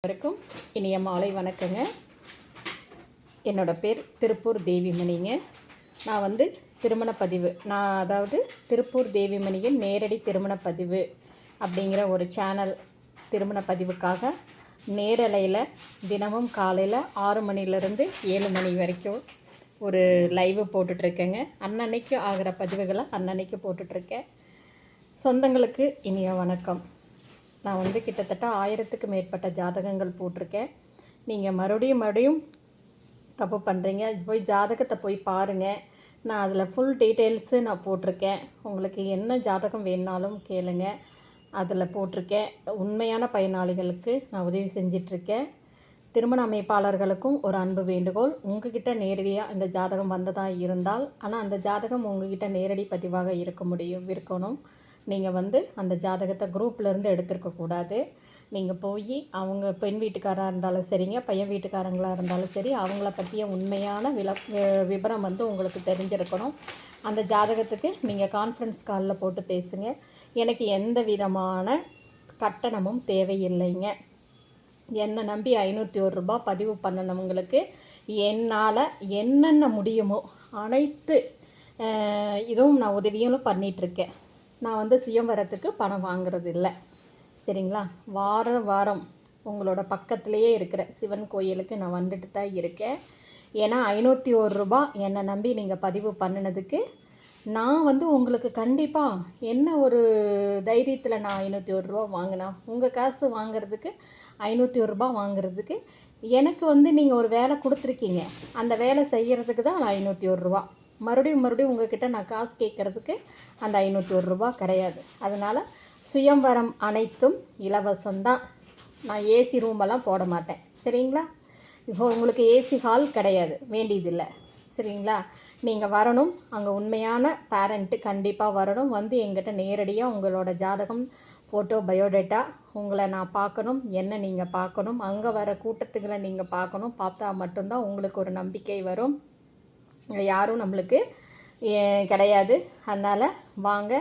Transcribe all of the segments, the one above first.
அனைவருக்கும் இனிய மாலை வணக்கங்க. என்னோட பேர் திருப்பூர் தேவிமணிங்க. நான் வந்து திருமண பதிவு நான் அதாவது திருப்பூர் தேவிமணியின் நேரடி திருமண பதிவு அப்படிங்கிற ஒரு சேனல் திருமண பதிவுக்காக நேரலையில் தினமும் காலையில் ஆறு மணிலேருந்து ஏழு மணி வரைக்கும் ஒரு லைவு போட்டுட்ருக்கேங்க. அன்னன்னைக்கு ஆகிற பதிவுகளை அன்னன்னைக்கு போட்டுட்ருக்கேன். சொந்தங்களுக்கு இனிய வணக்கம். நான் வந்து கிட்டத்தட்ட ஆயிரத்துக்கு மேற்பட்ட ஜாதகங்கள் போட்டிருக்கேன். நீங்கள் மறுபடியும் மறுபடியும் தப்பு பண்ணுறீங்க போய் ஜாதகத்தை போய் பாருங்கள் நான் அதில் ஃபுல் டீட்டெயில்ஸு நான் போட்டிருக்கேன். உங்களுக்கு என்ன ஜாதகம் வேணுனாலும் கேளுங்க. அதில் போட்டிருக்கேன். உண்மையான பயனாளிகளுக்கு நான் உதவி செஞ்சிட்ருக்கேன். திருமண அமைப்பாளர்களுக்கும் ஒரு அன்பு வேண்டுகோள். உங்ககிட்ட நேரடியாக இந்த ஜாதகம் வந்ததாக இருந்தால் ஆனால் அந்த ஜாதகம் உங்ககிட்ட நேரடி பதிவாக இருக்க முடியும் இருக்கணும். நீங்கள் வந்து அந்த ஜாதகத்தை குரூப்லேருந்து எடுத்துருக்கக்கூடாது நீங்கள் போய் அவங்க பெண் வீட்டுக்காராக இருந்தாலும் சரிங்க பையன் வீட்டுக்காரங்களாக இருந்தாலும் சரி அவங்கள பற்றிய உண்மையான வில விபரம் வந்து உங்களுக்கு தெரிஞ்சிருக்கணும். அந்த ஜாதகத்துக்கு நீங்கள் கான்ஃபரன்ஸ் காலில் போட்டு பேசுங்க. எனக்கு எந்த விதமான கட்டணமும் தேவையில்லைங்க. என்னை நம்பி ஐநூற்றி ஒரு ரூபாய் பதிவு பண்ணினவங்களுக்கு என்னால் என்னென்ன முடியுமோ அனைத்து இதுவும் நான் உதவியும் பண்ணிகிட்ருக்கேன் நான் வந்து சுயம்பரத்துக்கு பணம் வாங்குறது இல்லை சரிங்களா? வாரம் வாரம் உங்களோட பக்கத்துலேயே இருக்கிற சிவன் கோயிலுக்கு நான் வந்துட்டு தான் இருக்கேன். ஏன்னா ஐநூற்றி ஒரு ரூபா என்னை நம்பி நீங்கள் பதிவு பண்ணினதுக்கு நான் வந்து உங்களுக்கு கண்டிப்பாக என்ன ஒரு தைரியத்தில் நான் ஐநூற்றி ஒரு ரூபா வாங்கினேன் உங்கள் காசு வாங்குறதுக்கு ஐநூற்றி ஒரு ரூபா வாங்குறதுக்கு எனக்கு வந்து நீங்கள் ஒரு வேலை கொடுத்துருக்கீங்க. அந்த வேலை செய்கிறதுக்கு தான் ஐநூற்றி ஒரு ரூபா. மறுபடியும் மறுபடியும் உங்ககிட்ட நான் காசு கேட்குறதுக்கு அந்த ஐநூற்றி ஒரு ரூபா கிடையாது. அதனால் சுயம்வரம் அனைத்தும் இலவசம்தான். நான் ஏசி ரூமெல்லாம் போட மாட்டேன். சரிங்களா? இப்போ உங்களுக்கு ஏசி ஹால் கிடையாது. வேண்டியதில்லை. சரிங்களா? நீங்கள் வரணும். அங்கே உண்மையான பேரண்ட்டு கண்டிப்பாக வரணும். வந்து எங்கிட்ட நேரடியாக உங்களோட ஜாதகம் ஃபோட்டோ பயோடேட்டா உங்களை நான் பார்க்கணும். என்ன நீங்கள் பார்க்கணும்? அங்கே வர கூட்டத்துகளை நீங்கள் பார்க்கணும். பார்த்தா மட்டும்தான் உங்களுக்கு ஒரு நம்பிக்கை வரும். யாரும் நம்மளுக்கு கிடையாது. அதனால் வாங்க.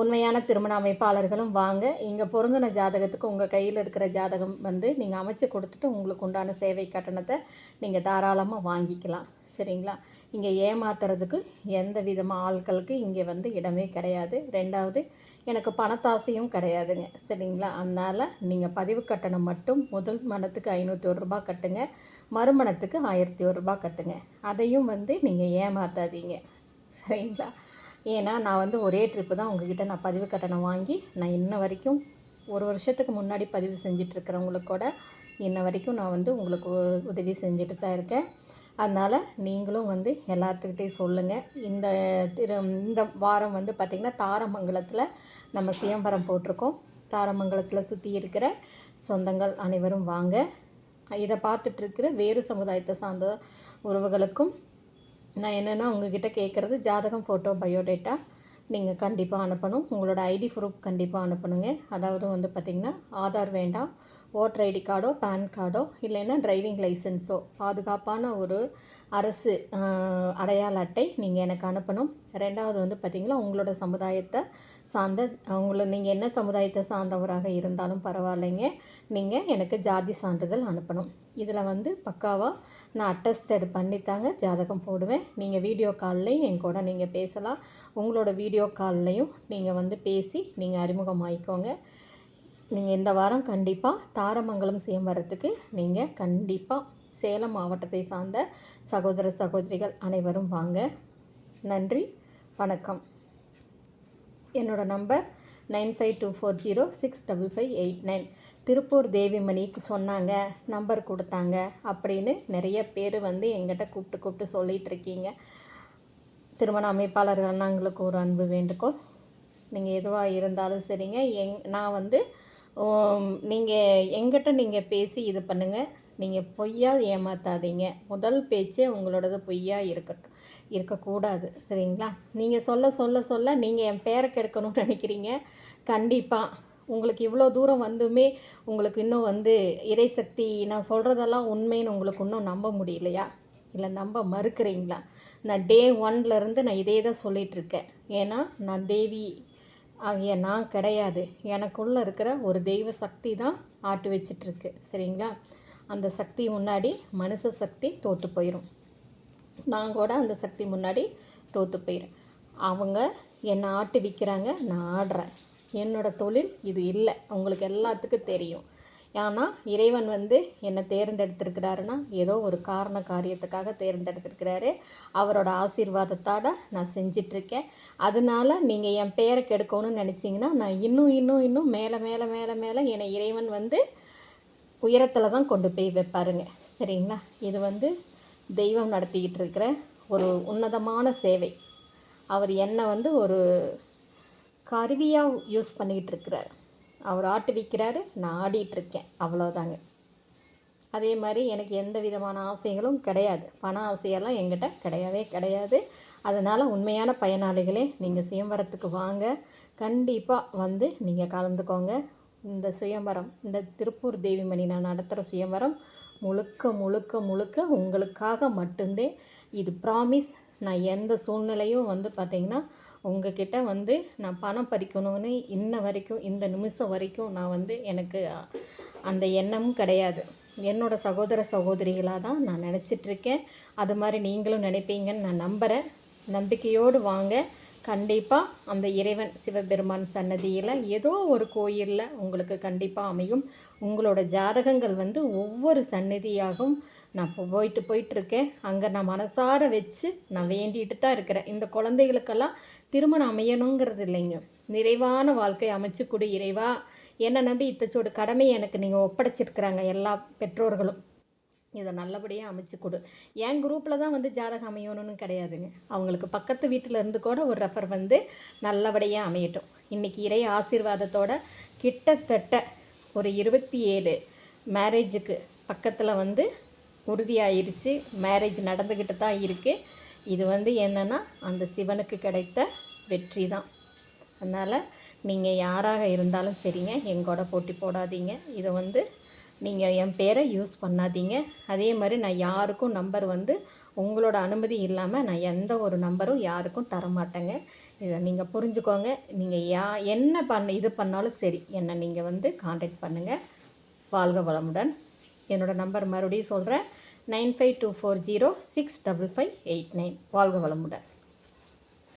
உண்மையான திருமண அமைப்பாளர்களும் வாங்க. இங்கே பொருந்தின ஜாதகத்துக்கு உங்கள் கையில் இருக்கிற ஜாதகம் வந்து நீங்கள் அமைச்சு கொடுத்துட்டு உங்களுக்கு உண்டான சேவை கட்டணத்தை நீங்கள் தாராளமாக வாங்கிக்கலாம். சரிங்களா? இங்கே ஏமாத்துறதுக்கு எந்த விதமான ஆட்களுக்கு இங்கே வந்து இடமே கிடையாது. ரெண்டாவது எனக்கு பணத்தாசையும் கிடையாதுங்க. சரிங்களா? அதனால் நீங்கள் பதிவு கட்டணம் மட்டும் முதல் மனத்துக்கு ஐநூற்றி ஒரு ரூபாய் கட்டுங்க. மறுமணத்துக்கு ஆயிரத்தி ஒரு ரூபாய் கட்டுங்க. அதையும் வந்து நீங்கள் ஏமாத்தாதீங்க. சரிங்களா? ஏன்னா நான் வந்து ஒரே ட்ரிப்பு தான் உங்ககிட்ட நான் பதிவு கட்டணம் வாங்கி நான் இன்ன வரைக்கும் ஒரு வருஷத்துக்கு முன்னாடி பதிவு செஞ்சிட்ருக்கிறவங்களுக்கூட கூட இன்ன வரைக்கும் நான் வந்து உங்களுக்கு உ- உதவி செஞ்சுட்டு தான் இருக்கேன். அதனால் நீங்களும் வந்து எல்லாத்துக்கிட்டையும் சொல்லுங்கள் இந்த திரு இந்த வாரம் வந்து பார்த்திங்கன்னா தாரமங்கலத்தில் நம்ம சுயம்பரம் போட்டிருக்கோம். தாரமங்கலத்தில் சுற்றி இருக்கிற சொந்தங்கள் அனைவரும் வாங்க. இதை பார்த்துட்ருக்கிற வேறு சமுதாயத்தை சார்ந்த உறவுகளுக்கும் நான் என்னென்னா உங்ககிட்ட கேட்குறது ஜாதகம் ஃபோட்டோ பயோடேட்டா நீங்கள் கண்டிப்பாக அனுப்பணும். உங்களோட ஐடி ப்ரூஃப் கண்டிப்பாக அனுப்பணுங்க. அதாவது வந்து பார்த்திங்கன்னா ஆதார் வேண்டாம். ஓட்டர் ஐடி கார்டோ பேன் கார்டோ இல்லைன்னா டிரைவிங் லைசன்ஸோ. பாதுகாப்பான ஒரு அரசு அடையாள அட்டை நீங்கள் எனக்கு அனுப்பணும். ரெண்டாவது வந்து பார்த்திங்கன்னா உங்களோட சமுதாயத்தை சார்ந்த உங்களை நீங்கள் என்ன சமுதாயத்தை சார்ந்தவராக இருந்தாலும் பரவாயில்லைங்க. நீங்கள் எனக்கு ஜாதி சான்றிதழ் அனுப்பணும். இதில் வந்து பக்காவாக நான் அட்டஸ்டட் பண்ணித்தாங்க ஜாதகம் போடுவேன். நீங்கள் வீடியோ கால்லையும் என் கூட நீங்கள் பேசலாம். உங்களோட வீடியோ கால்லையும் நீங்கள் வந்து பேசி நீங்கள் அறிமுகமாயிக்கோங்க. நீங்கள் இந்த வாரம் கண்டிப்பாக தாரமங்கலம் சேம்பரத்துக்கு நீங்கள் கண்டிப்பாக சேலம் மாவட்டத்தை சார்ந்த சகோதர சகோதரிகள் அனைவரும் வாங்க. நன்றி வணக்கம். என்னோட number nine five two four zero six double five eight nine. Tiruppur Devimani சொன்னாங்க நம்பர் கொடுத்தாங்க அப்படின்னு நிறைய பேர் வந்து எங்கிட்ட கூப்பிட்டு கூப்பிட்டு சொல்லிகிட்டு இருக்கீங்க. திருமண அமைப்பாளர் அண்ணாங்களுக்கு ஒரு அன்பு வேண்டுகோள். நீங்கள் எதுவாக இருந்தாலும் சரிங்க. எங் நான் வந்து நீங்கள் எங்கிட்ட நீங்கள் பேசி இது பண்ணுங்கள் நீங்கள் பொய்யா ஏமாத்தாதீங்க. முதல் பேச்சே உங்களோடது பொய்யா இருக்கட்டும் இருக்கக்கூடாது. சரிங்களா? நீங்கள் சொல்ல சொல்ல சொல்ல நீங்கள் என் பேரை கெடுக்கணும்னு நினைக்கிறீங்க. கண்டிப்பாக உங்களுக்கு இவ்வளோ தூரம் வந்துமே உங்களுக்கு இன்னும் வந்து இறைசக்தி நான் சொல்கிறதெல்லாம் உண்மைன்னு உங்களுக்கு இன்னும் நம்ப முடியலையா? இல்லை நம்ப மறுக்கிறீங்களா? நான் டே ஒன்லேருந்து நான் இதே தான் சொல்லிகிட்ருக்கேன் ஏன்னா நான் தேவி ஆகிய நான் கிடையாது. எனக்குள்ளே இருக்கிற ஒரு தெய்வ சக்தி தான் ஆட்டு வச்சிட்ருக்கு. சரிங்களா? அந்த சக்தி முன்னாடி மனுஷ சக்தி தோற்று போயிடும் நான் கூட அந்த சக்தி முன்னாடி தோற்று போயிடும் அவங்க என்னை ஆட்டு விற்கிறாங்க நான் ஆடுறேன். என்னோடய தொழில் இது இல்லை. உங்களுக்கு எல்லாத்துக்கும் தெரியும். ஏன்னா இறைவன் வந்து என்னை தேர்ந்தெடுத்திருக்கிறாருன்னா ஏதோ ஒரு காரண காரியத்துக்காக தேர்ந்தெடுத்திருக்கிறாரு. அவரோட ஆசீர்வாதத்தோட நான் செஞ்சிட்ருக்கேன். அதனால நீங்கள் என் பெயரை கெடுக்கணும்னு நினச்சிங்கன்னா நான் இன்னும் இன்னும் இன்னும் மேலே மேலே மேலே மேலே என்னை இறைவன் வந்து உயரத்தில் தான் கொண்டு போய் வைப்பாருங்க. சரிங்களா? இது வந்து தெய்வம் நடத்திக்கிட்டு இருக்கிற ஒரு உன்னதமான சேவை. அவர் என்னை வந்து ஒரு கருவியாக யூஸ் பண்ணிக்கிட்டு இருக்கிறார் அவர் ஆட்டு விற்கிறாரு நான் ஆடிட்டுருக்கேன். அவ்வளோதாங்க அதே மாதிரி எனக்கு எந்த விதமான ஆசைகளும் கிடையாது. பண ஆசையெல்லாம் எங்கிட்ட கிடையவே கிடையாது. அதனால் உண்மையான பயனாளிகளே நீங்கள் சுயம்பரத்துக்கு வாங்க. கண்டிப்பாக வந்து நீங்கள் கலந்துக்கோங்க. இந்த சுயம்பரம் இந்த திருப்பூர் தேவிமணி நான் நடத்துகிற சுயம்பரம் முழுக்க முழுக்க முழுக்க உங்களுக்காக மட்டும்தே இது ப்ராமிஸ் நான் எந்த சூழ்நிலையும் வந்து பார்த்திங்கன்னா உங்ககிட்ட வந்து நான் பணம் பறிக்கணும்னு இன்ன வரைக்கும் இந்த நிமிஷம் வரைக்கும் நான் வந்து எனக்கு அந்த எண்ணமும் கிடையாது. என்னோடய சகோதர சகோதரிகளாக தான் நான் நினச்சிட்ருக்கேன் அது மாதிரி நீங்களும் நினைப்பீங்கன்னு நான் நம்புகிறேன் நம்பிக்கையோடு வாங்க. கண்டிப்பாக அந்த இறைவன் சிவபெருமான் சன்னதியில் ஏதோ ஒரு கோயிலில் உங்களுக்கு கண்டிப்பாக அமையும். உங்களோட ஜாதகங்கள் வந்து ஒவ்வொரு சன்னதியாகவும் நான் இப்போ போயிட்டு போயிட்டுருக்கேன். அங்கே நான் மனசார வச்சு நான் வேண்டிட்டு தான் இருக்கிறேன். இந்த குழந்தைகளுக்கெல்லாம் திருமணம் அமையணுங்கிறது இல்லைங்க. நிறைவான வாழ்க்கை அமைச்சு கொடு இறைவா. என்னை நம்பி இத்தச்சோடு கடமை எனக்கு நீங்கள் ஒப்படைச்சிருக்கிறாங்க எல்லா பெற்றோர்களும். இதை நல்லபடியாக அமைச்சு கொடு என் குரூப்பில் தான் வந்து ஜாதகம் அமையணும்னு கிடையாதுங்க. அவங்களுக்கு பக்கத்து வீட்டில் இருந்து கூட ஒரு ரெஃபர் வந்து நல்லபடியாக அமையட்டும். இன்றைக்கி இறை ஆசீர்வாதத்தோட கிட்டத்தட்ட ஒரு இருபத்தி ஏழு மேரேஜுக்கு பக்கத்தில் வந்து உறுதியாயிருச்சு. மேரேஜ் நடந்துக்கிட்டு தான் இருக்குது இது வந்து என்னென்னா அந்த சிவனுக்கு கிடைத்த வெற்றி தான் அதனால் நீங்கள் யாராக இருந்தாலும் சரிங்க. எங்கூட போட்டி போடாதீங்க. இதை வந்து நீங்கள் என் பேரை யூஸ் பண்ணாதீங்க. அதே மாதிரி நான் யாருக்கும் நம்பர் வந்து உங்களோட அனுமதி இல்லாமல் நான் எந்த ஒரு நம்பரும் யாருக்கும் தரமாட்டேங்க. இதை நீங்கள் புரிஞ்சுக்கோங்க. நீங்கள் யா என்ன பண்ண இது பண்ணாலும் சரி என்னை நீங்கள் வந்து காண்டாக்ட் பண்ணுங்கள் வாழ்க வளமுடன். என்னோடய நம்பர் மறுபடியும் சொல்கிறேன் nine five two four zero six double five eight nine. வாழ்க வளமுடன்.